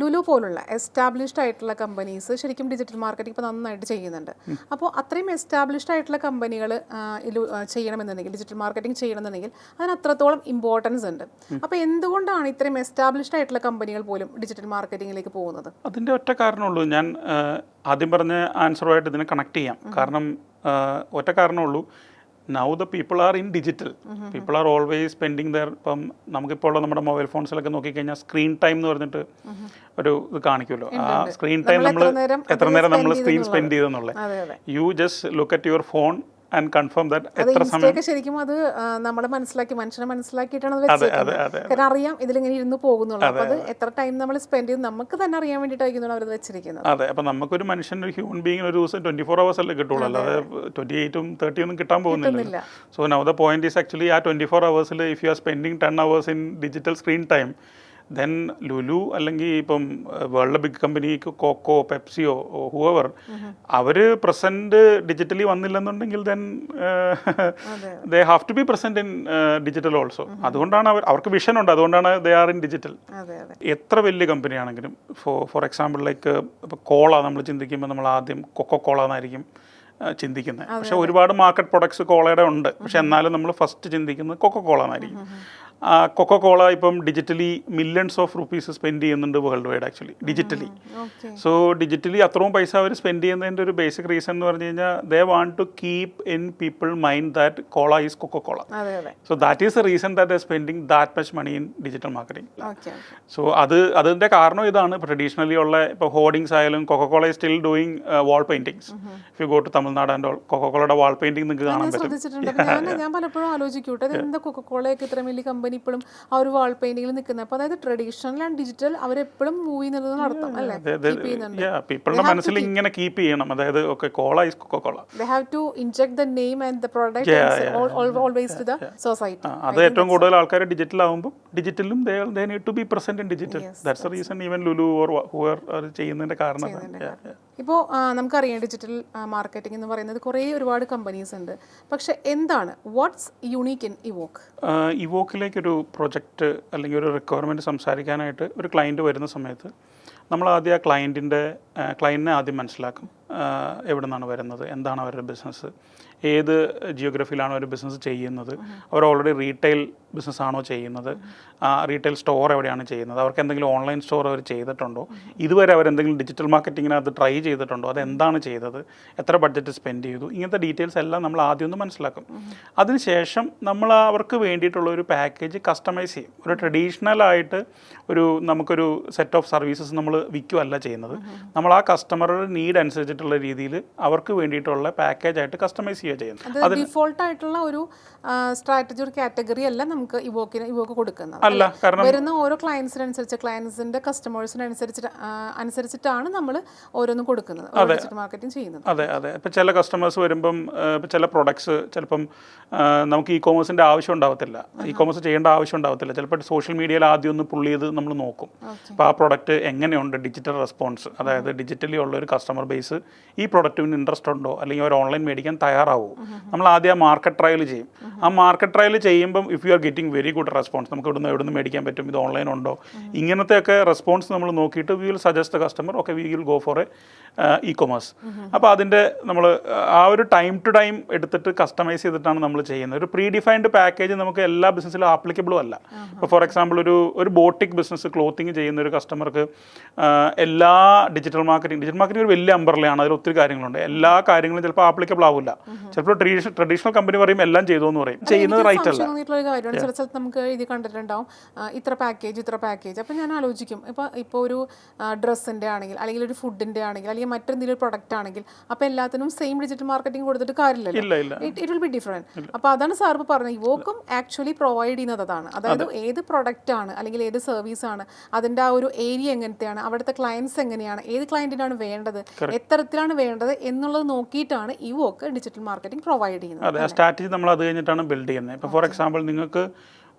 ലുലു പോലുള്ള എസ്റ്റാബ്ലിഷ്ഡ് ആയിട്ടുള്ള കമ്പനീസ് ശരിക്കും ഡിജിറ്റൽ മാർക്കറ്റിംഗ് ഇപ്പോൾ നന്നായിട്ട് ചെയ്യുന്നുണ്ട്. അപ്പോൾ അത്രയും എസ്റ്റാബ്ലിഷ്ഡ് ആയിട്ടുള്ള കമ്പനികൾ ചെയ്യണമെന്നുണ്ടെങ്കിൽ ഡിജിറ്റൽ മാർക്കറ്റിംഗ് ചെയ്യണമെന്നുണ്ടെങ്കിൽ അതിന് അത്രത്തോളം ഇമ്പോർട്ടൻസ് ഉണ്ട്. അപ്പോൾ എന്തുകൊണ്ടാണ് ഇത്രയും എസ്റ്റാബ്ലിഷ്ഡ് ആയിട്ടുള്ള കമ്പനികൾ പോലും ഡിജിറ്റൽ മാർക്കറ്റിംഗിലേക്ക് പോകുന്നത്? അതിന്റെ ഒറ്റ കാരണമുള്ളൂ. ഞാൻ ആദ്യം പറഞ്ഞ ആൻസറുമായിട്ട് ഇതിനെ കണക്ട് ചെയ്യാം. കാരണം ഒറ്റ കാരണമുള്ളൂ. Now the people are in digital people are always spending there ഇപ്പം നമുക്കിപ്പോൾ ഉള്ള നമ്മുടെ മൊബൈൽ ഫോൺസിലൊക്കെ നോക്കിക്കഴിഞ്ഞാൽ സ്ക്രീൻ ടൈം എന്ന് പറഞ്ഞിട്ട് ഒരു ഇത് കാണിക്കുമല്ലോ. ആ സ്ക്രീൻ ടൈം നമ്മൾ എത്ര നേരം നമ്മൾ screen spend ചെയ്തെന്നുള്ളത്. You just look at your phone and confirm that എത്ര സമയം ശരിക്കും അത് നമ്മൾ മനസ്സിലാക്കി മനുഷ്യനെ മനസ്സിലാക്കിയിട്ടാണ് കാരണം അറിയാം ഇതിലിങ്ങനെ ഇരുന്ന് പോകുന്നുള്ളൂ. അപ്പോൾ അത് എത്ര ടൈം നമ്മൾ സ്പെൻഡ് ചെയ്ത് നമുക്ക് തന്നെ അറിയാൻ വേണ്ടിയിട്ടായിരിക്കും അവർ വെച്ചിരിക്കുന്നത്. അതെ അപ്പം നമുക്കൊരു മനുഷ്യൻ ഒരു ഹ്യൂമൻ ബീങ്ങിന് ഒരു ദിവസം ട്വന്റി ഫോർ അവേഴ്സ് അല്ലേ കിട്ടുള്ളൂ. അല്ലാതെ ട്വന്റി എയ്റ്റും തേർട്ടി ഒന്നും കിട്ടാൻ പോകുന്നില്ല. So now the point is actually ആ twenty four അവേഴ്സിൽ if you are spending ten hours in digital screen time then Lulu അല്ലെങ്കിൽ ഇപ്പം വേൾഡ് ബിഗ് കമ്പനി കോക്കോ പെപ്സിയോ ഹൂവർ അവർ present digitally വന്നില്ലെന്നുണ്ടെങ്കിൽ then they have to be present in digital also അതുകൊണ്ടാണ് അവർ അവർക്ക് vision ഉണ്ട്. അതുകൊണ്ടാണ് ദേ ആർ ഇൻ ഡിജിറ്റൽ എത്ര വലിയ കമ്പനി ആണെങ്കിലും ഫോർ ഫോർ എക്സാമ്പിൾ ലൈക്ക് ഇപ്പോൾ കോള നമ്മൾ ചിന്തിക്കുമ്പോൾ നമ്മൾ ആദ്യം കൊക്കോ കോള എന്നായിരിക്കും ചിന്തിക്കുന്നത്. പക്ഷെ ഒരുപാട് മാർക്കറ്റ് പ്രൊഡക്ട്സ് കോളയുടെ ഉണ്ട്. പക്ഷെ എന്നാലും നമ്മൾ ഫസ്റ്റ് ചിന്തിക്കുന്നത് കൊക്കോ കോള എന്നായിരിക്കും കൊക്കോ കോള ഇപ്പം digitally millions of rupees spend ചെയ്യുന്നുണ്ട് world wide actually digitally so digitally അത്രയും പൈസ അവർ സ്പെൻഡ് ചെയ്യുന്നതിന്റെ ഒരു ബേസിക് റീസൺ എന്ന് പറഞ്ഞു കഴിഞ്ഞാൽ they want to keep in people mind that cola is Coca Cola so that is a reason that the spending that much money in digital marketing so അത് അതിന്റെ കാരണം ഇതാണ്. ഇപ്പോൾ ട്രഡീഷണലി ഉള്ള ഇപ്പോൾ ഹോർഡിങ്സ് ആയാലും Coca Cola still doing wall paintings if you go to Tamil Nadu and all കൊക്കോകോളയുടെ wall painting നിങ്ങൾക്ക് കാണാൻ പറ്റും. ഞാൻ പലപ്പോഴും ആലോചിക്കൂട്ടെ എന്താ കൊക്കക്കോളയൊക്കെ ഇത്ര വലിയ കമ്പനി ഇപ്പോഴും ആ ഒരു വാൾ പെയിന്റിംഗിൽ നിൽക്കുന്നത് അപ്പൊ അതായത് ട്രഡീഷണൽ ആൻഡ് ഡിജിറ്റൽ അവരെപ്പോഴും മൂവ് ചെയ്യുന്നത് അർത്ഥം അല്ലേ? കീപ്പ് ചെയ്യുന്നുണ്ട്. പീപ്പിളുടെ മനസ്സിൽ ഇങ്ങനെ കീപ്പ് ചെയ്യണം. അതായത് okay cola is Coca Cola they they have to the the name and the product always to the society. അത് ഏറ്റവും കൂടുതൽ ആൾക്കാർ ഡിജിറ്റൽ ആവുമ്പോൾ ഡിജിറ്റലും they they need to be present in digital that's the reason even Lulu or whoever ചെയ്യുന്നതിന്റെ കാരണം. ഇപ്പോൾ നമുക്കറിയാം digital marketing എന്ന് പറയുന്നത് കുറേ ഒരുപാട് കമ്പനീസ് ഉണ്ട്. പക്ഷെ എന്താണ്? വാട്ട്സ് യുണീക്ക് ഇൻ ഇവോക്ക് ഇവോക്കിലേക്ക് ഒരു പ്രൊജക്റ്റ് അല്ലെങ്കിൽ ഒരു റിക്വയർമെന്റ് സംസാരിക്കാനായിട്ട് ഒരു ക്ലയന്റ് വരുന്ന സമയത്ത് നമ്മൾ ആദ്യം ആ ക്ലയന്റിന്റെ ക്ലയന്റിനെ ആദ്യം മനസ്സിലാക്കും. എവിടെ നിന്നാണ് വരുന്നത്? എന്താണ് അവരുടെ ബിസിനസ് ഏത് ജിയോഗ്രഫിയിലാണ് അവർ ബിസിനസ് ചെയ്യുന്നത്? അവർ ഓൾറെഡി റീറ്റെയിൽ ബിസിനസ് ആണോ ചെയ്യുന്നത്? ആ റീറ്റെയിൽ സ്റ്റോർ എവിടെയാണ് ചെയ്യുന്നത്? അവർക്ക് എന്തെങ്കിലും ഓൺലൈൻ സ്റ്റോർ അവർ ചെയ്തിട്ടുണ്ടോ? ഇതുവരെ അവർ എന്തെങ്കിലും ഡിജിറ്റൽ മാർക്കറ്റിങ്ങിനകത്ത് ട്രൈ ചെയ്തിട്ടുണ്ടോ? അത് എന്താണ് ചെയ്തത്? എത്ര ബഡ്ജറ്റ് സ്പെൻഡ് ചെയ്തു? ഇങ്ങനത്തെ ഡീറ്റെയിൽസ് എല്ലാം നമ്മൾ ആദ്യം ഒന്ന് മനസ്സിലാക്കും. അതിനുശേഷം നമ്മൾ അവർക്ക് വേണ്ടിയിട്ടുള്ള ഒരു പാക്കേജ് കസ്റ്റമൈസ് ചെയ്യും. ഒരു ട്രഡീഷണൽ ആയിട്ട് ഒരു നമുക്കൊരു സെറ്റ് ഓഫ് സർവീസസ് നമ്മൾ വിൽക്കുകയല്ല ചെയ്യുന്നത്. നമ്മൾ ആ കസ്റ്റമറുടെ നീഡ് അനുസരിച്ചിട്ടുള്ള രീതിയിൽ അവർക്ക് വേണ്ടിയിട്ടുള്ള പാക്കേജ് ആയിട്ട് കസ്റ്റമൈസ് ചെയ്യുക ചെയ്യുന്നത്. ഡിഫോൾട്ട് ആയിട്ടുള്ള ഒരു സ്ട്രാറ്റജി ഒരു കാറ്റഗറി അല്ല നമുക്ക് ഇവോക്കിന് ഇവോക്ക് കൊടുക്കുന്നത്. അല്ല കാരണം വരുന്ന ഓരോ ക്ലയൻസിനനുസരിച്ച് ക്ലയൻസിന്റെ ആ, അനുസരിച്ചിട്ടാണ് നമ്മൾ ഓരോന്നും കൊടുക്കുന്നത് ഡിജിറ്റൽ മാർക്കറ്റിംഗ് ചെയ്യുന്നത്. അതെ അതെ. ഇപ്പം ചില കസ്റ്റമേഴ്സ് വരുമ്പം ഇപ്പം ചില പ്രൊഡക്ട്സ് ചിലപ്പം നമുക്ക് ഇ കോമേഴ്സിന്റെ ആവശ്യം ഉണ്ടാവത്തില്ല. ഇ കോമേഴ്സ് ചെയ്യേണ്ട ആവശ്യം ഉണ്ടാവത്തില്ല. ചിലപ്പോൾ സോഷ്യൽ മീഡിയയിൽ ആദ്യം ഒന്ന് പുള്ളി ചെയ്ത് നമ്മൾ നോക്കും. അപ്പോൾ ആ പ്രൊഡക്റ്റ് എങ്ങനെയുണ്ട് ഡിജിറ്റൽ റെസ്പോൺസ് അതായത് ഡിജിറ്റലി ഉള്ള ഒരു കസ്റ്റമർ ബേസ് ഈ പ്രൊഡക്റ്റിന് ഇൻട്രസ്റ്റ് ഉണ്ടോ? അല്ലെങ്കിൽ അവർ ഓൺലൈൻ മേടിക്കാൻ തയ്യാറാവോ? നമ്മൾ ആദ്യം ആ മാർക്കറ്റ് ട്രയൽ ചെയ്യും. ആ മാർക്കറ്റ് ട്രയൽ ചെയ്യുമ്പം if you are getting very good response നമുക്ക് ഇവിടുന്ന് എവിടുന്ന് മേടിക്കാൻ പറ്റും? ഇത് ഓൺലൈൻ ഉണ്ടോ? ഇങ്ങനത്തെയൊക്കെ റെസ്പോൺസ് നമ്മൾ നോക്കിയിട്ട് we will suggest the customer okay we will go for a e commerce അപ്പോൾ അതിന്റെ നമ്മൾ ആ ഒരു ടൈം ടു ടൈം എടുത്തിട്ട് കസ്റ്റമൈസ് ചെയ്തിട്ടാണ് നമ്മൾ ചെയ്യുന്നത്. ഒരു പ്രീ ഡിഫൈൻഡ് പാക്കേജ് നമുക്ക് എല്ലാ ബിസിനസ്സിലും ആപ്ലിക്കബിളും അല്ല. ഇപ്പോൾ ഫോർ എക്സാമ്പിൾ ഒരു ഒരു ബോട്ടിക് ബിസിനസ് ക്ലോത്തിങ് ചെയ്യുന്ന ഒരു കസ്റ്റമർക്ക് എല്ലാ ഡിജിറ്റൽ മാർക്കറ്റിംഗ് ഡിജിറ്റൽ മാർക്കറ്റിംഗ് ഒരു വലിയ അമ്പർലയാണ് അതിൽ ഒത്തിരി കാര്യങ്ങളുണ്ട്. എല്ലാ കാര്യങ്ങളും ചിലപ്പോൾ ആപ്ലിക്കബിൾ ആവില്ല. ചിലപ്പോൾ ട്രഡീഷണൽ ട്രഡീഷണൽ കമ്പനി പറയും എല്ലാം ചെയ്തു എന്ന് പറയും ചെയ്യുന്നത് റൈറ്റ് അല്ല. ചില സ്ഥലത്ത് നമുക്ക് ഇത് കണ്ടിട്ടുണ്ടാവും. ഇത്ര പാക്കേജ് ഇത്ര പാക്കേജ് അപ്പം ഞാൻ ആലോചിക്കും. ഇപ്പോൾ ഇപ്പോൾ ഒരു ഡ്രസ്സിന്റെ ആണെങ്കിൽ അല്ലെങ്കിൽ ഒരു ഫുഡിന്റെ ആണെങ്കിൽ അല്ലെങ്കിൽ മറ്റെന്തെങ്കിലും ഒരു പ്രൊഡക്റ്റ് ആണെങ്കിൽ അപ്പോൾ എല്ലാത്തിനും സെയിം ഡിജിറ്റൽ മാർക്കറ്റിംഗ് കൊടുത്തിട്ട് കാര്യമില്ലല്ലോ. ഇല്ല ഇറ്റ് വിൽ ബി ഡിഫറെന്റ് അപ്പോൾ അതാണ് സാർ ഇപ്പോൾ പറഞ്ഞത്. ഇവോക്കും ആക്ച്വലി പ്രൊവൈഡ് ചെയ്യുന്നത് അതാണ്. അതായത് ഏത് പ്രൊഡക്റ്റ് ആണ് അല്ലെങ്കിൽ ഏത് സർവീസ് ആണ് അതിന്റെ ആ ഒരു ഏരിയ എങ്ങനത്തെയാണ് അവിടുത്തെ ക്ലയൻസ് എങ്ങനെയാണ് ഏത് ക്ലയന്റിനാണ് വേണ്ടത് എത്തരത്തിലാണ് വേണ്ടത് എന്നുള്ളത് നോക്കിയിട്ടാണ് ഇവോക്ക് ഡിജിറ്റൽ മാർക്കറ്റിംഗ് പ്രൊവൈഡ് ചെയ്യുന്നത്. അതെ സ്റ്റാറ്റജി സ്ട്രാറ്റജി നമ്മൾ അത് കഴിഞ്ഞിട്ടാണ് ബിൽഡ് ചെയ്യുന്നത്. ഇപ്പോൾ ഫോർ എക്സാമ്പിൾ നിങ്ങൾക്ക്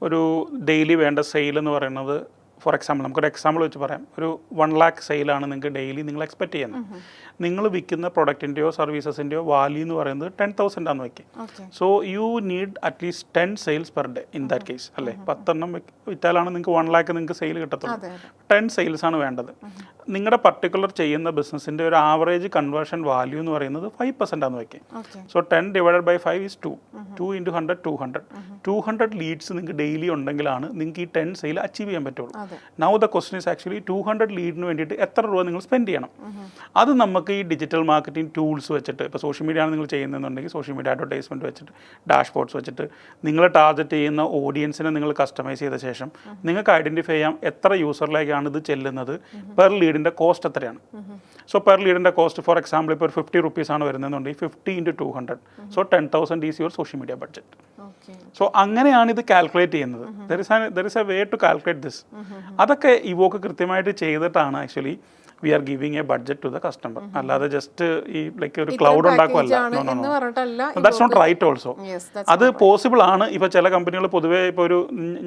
ഒരു ഡെയിലി വേണ്ട സെയിൽ എന്ന് പറയുന്നത് ഫോർ എക്സാമ്പിൾ നമുക്കൊരു എക്സാമ്പിൾ വെച്ച് പറയാം. ഒരു വൺ ലാക്ക് സെയിലാണ് നിങ്ങൾക്ക് ഡെയിലി നിങ്ങൾ എക്സ്പെക്ട് ചെയ്യുന്നത്. നിങ്ങൾ വിൽക്കുന്ന പ്രൊഡക്റ്റിന്റെയോ സർവീസസിന്റെയോ വാല്യൂ എന്ന് പറയുന്നത് ടെൻ തൗസൻഡ് ആണെന്ന് വയ്ക്കുക so you need at least ten sales per day in that case അല്ലേ? പത്തെണ്ണം വിറ്റ്- വിറ്റാലാണ് നിങ്ങൾക്ക് വൺ ലാക്ക് നിങ്ങൾക്ക് സെയിൽ കിട്ടത്തുള്ളൂ. ടെൻ സെയിൽസ് ആണ് വേണ്ടത്. നിങ്ങളുടെ പർട്ടിക്കുലർ ചെയ്യുന്ന ബിസിനസ്സിന്റെ ഒരു ആവറേജ് കൺവേർഷൻ വാല്യൂ എന്ന് പറയുന്നത് ഫൈവ് പെർസെന്റ് ആണെന്ന് വയ്ക്കുക so ten divided by five is two two into hundred two hundred two hundred leads നിങ്ങൾക്ക് ഡെയിലി ഉണ്ടെങ്കിലാണ് നിങ്ങൾക്ക് ഈ ടെൻ സെയിൽ അച്ചീവ് ചെയ്യാൻ പറ്റുള്ളൂ. Now the question is actually two hundred ലീഡിന് വേണ്ടിയിട്ട് എത്ര രൂപ നിങ്ങൾ സ്പെൻഡ് ചെയ്യണം? അത് നമുക്ക് ഈ ഡിജിറ്റൽ മാർക്കറ്റിംഗ് ടൂൾസ് വെച്ചിട്ട് ഇപ്പോൾ സോഷ്യൽ മീഡിയ ആണ് നിങ്ങൾ ചെയ്യുന്നതെന്നുണ്ടെങ്കിൽ സോഷ്യൽ മീഡിയ അഡ്വർടൈസ്മെന്റ് വെച്ചിട്ട് ഡാഷ്ബോർഡ്സ് വെച്ചിട്ട് നിങ്ങൾ ടാർഗറ്റ് ചെയ്യുന്ന ഓഡിയൻസിനെ നിങ്ങൾ കസ്റ്റമൈസ് ചെയ്ത ശേഷം നിങ്ങൾക്ക് ഐഡന്റിഫൈ ചെയ്യാം എത്ര യൂസറിലേക്കാണ് ഇത് ചെല്ലുന്നത് പെർ ലീഡിന്റെ കോസ്റ്റ് എത്രയാണ്. സോ പെർ ലീഡിന്റെ കോസ്റ്റ് ഫോർ എക്സാമ്പിൾ ഇപ്പോൾ ഒരു ഫിഫ്റ്റി ആണ് വരുന്നതെന്നുണ്ടെങ്കിൽ fifty into two hundred so ten thousand is your social media budget so അങ്ങനെയാണ് ഇത് കാൽക്കുലേറ്റ് ചെയ്യുന്നത്. There is there is a way to calculate this അതൊക്കെ ഇവോക്ക് കൃത്യമായിട്ട് ചെയ്തിട്ടാണ് actually we are giving a budget to the customer അല്ലാതെ just ഈ like ഒരു cloud ഉണ്ടാക്കുമല്ല ദാറ്റ്സ് നോട്ട് റൈറ്റ് ഓൾസോ അത് പോസിബിൾ ആണ്. ഇപ്പോൾ ചില കമ്പനികൾ പൊതുവേ ഇപ്പോൾ ഒരു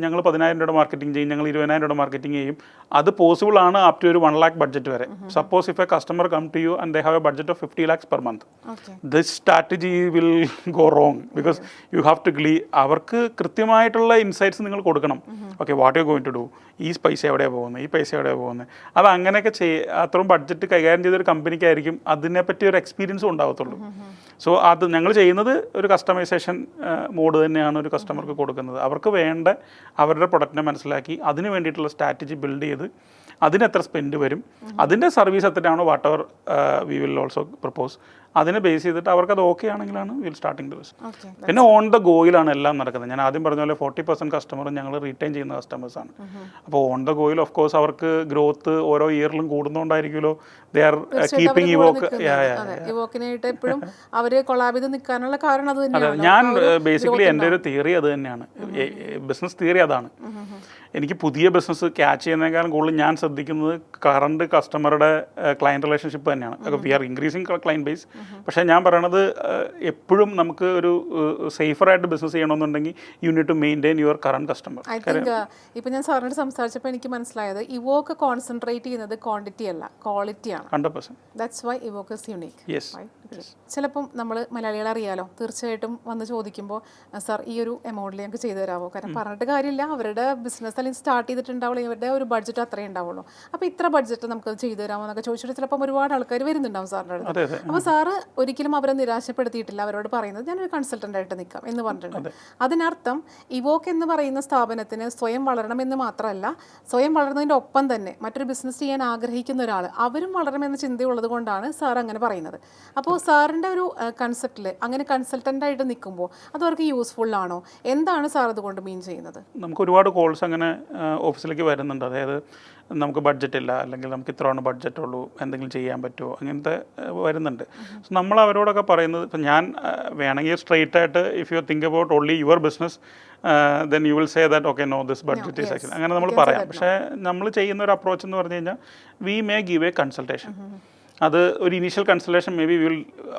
ഞങ്ങൾ പതിനായിരം രൂപ മാർക്കറ്റിംഗ് ചെയ്യും ഞങ്ങൾ ഇരുപതിനായിരം രൂപ മാർക്കറ്റിംഗ് ചെയ്യും. അത് പോസിബിൾ ആണ് അപ് ടു ഒരു വൺ ലാക്ക് ബഡ്ജറ്റ് വരെ. Suppose if a customer come to you and they have a budget of fifty lakhs per month this strategy will go wrong because you have to glee അവർക്ക് കൃത്യമായിട്ടുള്ള insights നിങ്ങൾ കൊടുക്കണം. Okay what you going to do ഈ പൈസ എവിടെയാണ് പോകുന്നത് ഈ പൈസ എവിടെയാണ് പോകുന്നത് അത് അങ്ങനെയൊക്കെ ചെയ് അത്രയും ബഡ്ജറ്റ് കൈകാര്യം ചെയ്തൊരു കമ്പനിക്കായിരിക്കും അതിനെപ്പറ്റി ഒരു എക്സ്പീരിയൻസും ഉണ്ടാകത്തുള്ളൂ സോ അത് ഞങ്ങൾ ചെയ്യുന്നത് ഒരു കസ്റ്റമൈസേഷൻ മോഡ് തന്നെയാണ് ഒരു കസ്റ്റമർക്ക് കൊടുക്കുന്നത്. അവർക്ക് വേണ്ട അവരുടെ പ്രൊഡക്റ്റിനെ മനസ്സിലാക്കി അതിന് വേണ്ടിയിട്ടുള്ള സ്ട്രാറ്റജി ബിൽഡ് ചെയ്ത് അതിന് എത്ര സ്പെൻഡ് വരും? അതിന്റെ സർവീസ് എത്രയാണോ വാട്ട് അവർ വി വിൽ ഓൾസോ പ്രപ്പോസ് അതിനെ ബേസ് ചെയ്തിട്ട് അവർക്ക് അത് ഓക്കെ ആണെങ്കിലാണ് വിൽ സ്റ്റാർട്ടിങ് ദ ബിസിനസ് പിന്നെ ഓൺ ദ ഗോയിലാണ് എല്ലാം നടക്കുന്നത്. ഞാൻ ആദ്യം പറഞ്ഞ പോലെ ഫോർട്ടി പെർസെന്റ് കസ്റ്റമറും ഞങ്ങൾ റീറ്റെയിൻ ചെയ്യുന്ന കസ്റ്റമേഴ്സാണ് അപ്പോൾ ഓൺ ദ ഗോയിൽ ഓഫ് കോഴ്സ് അവർക്ക് ഗ്രോത്ത് ഓരോ ഇയറിലും കൂടുന്നതുകൊണ്ടായിരിക്കുമല്ലോ ദേ ആർ കീപ്പിംഗ് ഇവോക്ക് ഇവോക്കിനായിട്ട് എപ്പോഴും കൊളാബ് നിൽക്കാനുള്ള കാരണം അത് ഞാൻ ബേസിക്കലി എന്റെ ഒരു തിയറി അത് തന്നെയാണ്. ബിസിനസ് തിയറി അതാണ്. എനിക്ക് പുതിയ ബിസിനസ് ക്യാച്ച് ചെയ്യുന്നതിനേക്കാളും കൂടുതൽ ഞാൻ ശ്രദ്ധിക്കുന്നത് കറണ്ട് കസ്റ്റമറുടെ ക്ലയന്റ് റിലേഷൻഷിപ്പ് തന്നെയാണ്. We are increasing client base പക്ഷേ ഞാൻ പറയണത് എപ്പോഴും നമുക്ക് ഒരു സേഫറായിട്ട് ബിസിനസ് ചെയ്യണമെന്നുണ്ടെങ്കിൽ you need to maintain your current customer I think ഇപ്പൊ ഞാൻ സാറിനോട് സംസാരിച്ചപ്പോൾ എനിക്ക് മനസ്സിലായത് ഇവോക്ക് കോൺസെൻട്രേറ്റ് ചെയ്യുന്നത് ക്വാണ്ടിറ്റി അല്ല ക്വാളിറ്റിയാണ് hundred percent that's why Evoke is unique yes ചിലപ്പം നമ്മൾ മലയാളികളെ അറിയാലോ തീർച്ചയായിട്ടും വന്ന് ചോദിക്കുമ്പോൾ സാർ ഈ ഒരു എമൗണ്ടിൽ ഞങ്ങൾക്ക് ചെയ്തു തരാമോ കാരണം പറഞ്ഞിട്ട് കാര്യമില്ല. അവരുടെ ബിസിനസ് അല്ലെങ്കിൽ സ്റ്റാർട്ട് ചെയ്തിട്ടുണ്ടാവുള്ളൂ ഇവരുടെ ഒരു ബഡ്ജറ്റ് അത്രേ ഉണ്ടാവുള്ളൂ. അപ്പോൾ ഇത്ര ബഡ്ജറ്റ് നമുക്ക് ചെയ്തു തരാമോ എന്നൊക്കെ ചോദിച്ചിട്ട് ചിലപ്പം ഒരുപാട് ആൾക്കാർ വരുന്നുണ്ടാവും സാറിന്റെ അടുത്ത്. അപ്പോൾ സാറ് ഒരിക്കലും അവരെ നിരാശപ്പെടുത്തിയിട്ടില്ല. അവരോട് പറയുന്നത് ഞാനൊരു കൺസൾട്ടന്റ് ആയിട്ട് നിൽക്കാം എന്ന് പറഞ്ഞിട്ടുണ്ട്. അതിനർത്ഥം ഇവോക്ക് എന്ന് പറയുന്ന സ്ഥാപനത്തിന് സ്വയം വളരണമെന്ന് മാത്രമല്ല സ്വയം വളർന്നതിന്റെ ഒപ്പം തന്നെ മറ്റൊരു ബിസിനസ് ചെയ്യാൻ ആഗ്രഹിക്കുന്ന ഒരാൾ അവരും വളരണമെന്ന ചിന്തയുള്ളത് കൊണ്ടാണ് സാർ അങ്ങനെ പറയുന്നത്. അപ്പോൾ സാറിന്റെ ഒരു കൺസെപ്റ്റിൽ അങ്ങനെ കൺസൾട്ടന്റായിട്ട് നിൽക്കുമ്പോൾ അത് അവർക്ക് യൂസ്ഫുൾ ആണോ? എന്താണ് സാർ അതുകൊണ്ട് മീൻ ചെയ്യുന്നത്? നമുക്ക് ഒരുപാട് കോൾസ് അങ്ങനെ ഓഫീസിലേക്ക് വരുന്നുണ്ട്. അതായത് നമുക്ക് ബഡ്ജറ്റ് ഇല്ല അല്ലെങ്കിൽ നമുക്ക് ഇത്രയാണ് ബഡ്ജറ്റ് ഉള്ളൂ എന്തെങ്കിലും ചെയ്യാൻ പറ്റുമോ അങ്ങനത്തെ വരുന്നുണ്ട്. സോ നമ്മൾ അവരോടൊക്കെ പറയുന്നത് ഇപ്പം ഞാൻ വേണമെങ്കിൽ സ്ട്രെയിറ്റ് ആയിട്ട് if you think about only your business then you will say that okay no this budget is അങ്ങനെ നമ്മൾ പറയാം. പക്ഷേ നമ്മൾ ചെയ്യുന്ന ഒരു അപ്രോച്ച് എന്ന് പറഞ്ഞു കഴിഞ്ഞാൽ we may give a consultation അത് ഒരു initial consultation may be will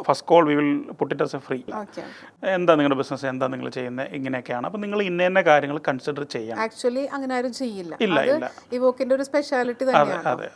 first call we will put it as a free എന്താ നിങ്ങളുടെ ബിസിനസ് എന്താ നിങ്ങൾ ചെയ്യുന്നത്? ഇങ്ങനെയൊക്കെയാണ്. അപ്പം നിങ്ങൾ ഇന്ന ഇന്ന കാര്യങ്ങൾ കൺസിഡർ ചെയ്യാം ആക്ച്വലി അങ്ങനെ ആരും ചെയ്യില്ല. ഇല്ല ഇവോക്കിന്റെ ഒരു സ്പെഷ്യാലിറ്റി തന്നെയാണ്. അതെ.